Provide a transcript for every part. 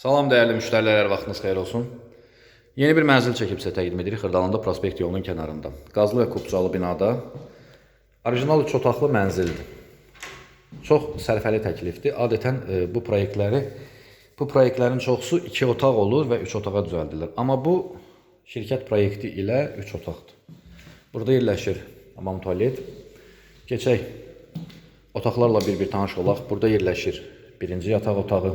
Salam dəyərli müştərilər, vaxtınız xeyir olsun. Yeni bir mənzil çəkib sizə təqdim edirik Xırdalanda prospekt yolunun kənarında. Qazlı və kubcalı binada orijinal üç otaqlı mənzildir. Çox sərfəli təklifdir. Adətən e, bu proyektləri bu proyektlərin çoxusu 2 otaq olur və 3 otağa düzəldilir. Amma bu şirkət proyekti ilə 3 otaqdır. Burada yerləşir hamam tualet. Keçək otaqlarla bir-bir tanış olaq. Burada yerləşir birinci yataq otağı.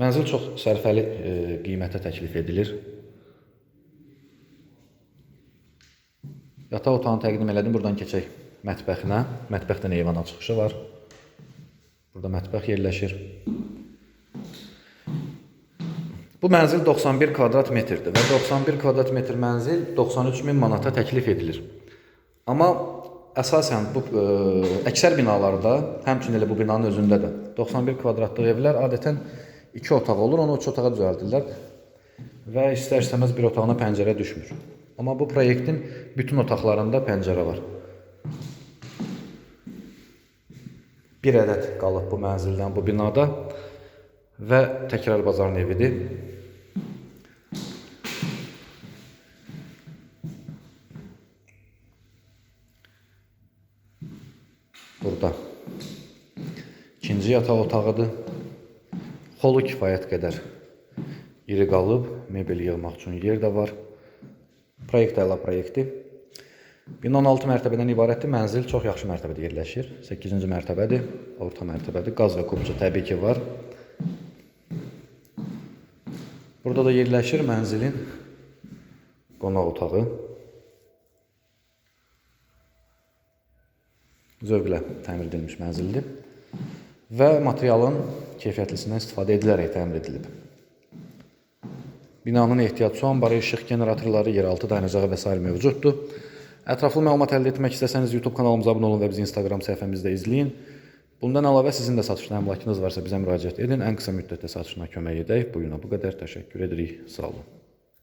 Mənzil çox sərfəli e, qiymətə təklif edilir. Yataq otağını təqdim elədim. Buradan keçək mətbəxinə. Mətbəxdən eyvana çıxışı var. Burada mətbəx yerləşir. Bu mənzil 91 kvadrat metrdir və 91 kvadrat metr mənzil 93 min manata təklif edilir. Amma əsasən bu ə, əksər binalarda, həmçinin elə bu binanın özündə də 91 kvadratlıq evlər adətən 2 otaq olur, onu 3 otağa düzəldirlər və istər-istəməz bir otağına pəncərə düşmür. Amma bu proyektin bütün otaqlarında pəncərə var. Bir ədəd qalıb bu mənzildən, bu binada və təkrar bazarın evidir. Burada ikinci yataq otağıdır. Xolu kifayət qədər iri qalıb, mebel yığmaq üçün yer də var. Proyekt əla proyektdir. Bina 16 mərtəbədən ibarətdir. Mənzil çox yaxşı mərtəbədə yerləşir. 8-ci mərtəbədir, orta mərtəbədir. Qaz və kubcu təbii ki var. Burada da yerləşir mənzilin qonaq otağı. Zövqlə təmir edilmiş mənzildir və materialın keyfiyyətlisindən istifadə edilərək təmir edilib. Binanın ehtiyat su anbarı, işıq generatorları, yeraltı dayanacağı və s. mövcuddur. Ətraflı məlumat əldə etmək istəsəniz YouTube kanalımıza abunə olun və bizi Instagram səhifəmizdə izləyin. Bundan əlavə sizin də satışda əmlakınız varsa bizə müraciət edin. Ən qısa müddətdə satışına kömək edək. Bu günə bu qədər. Təşəkkür edirik. Sağ olun.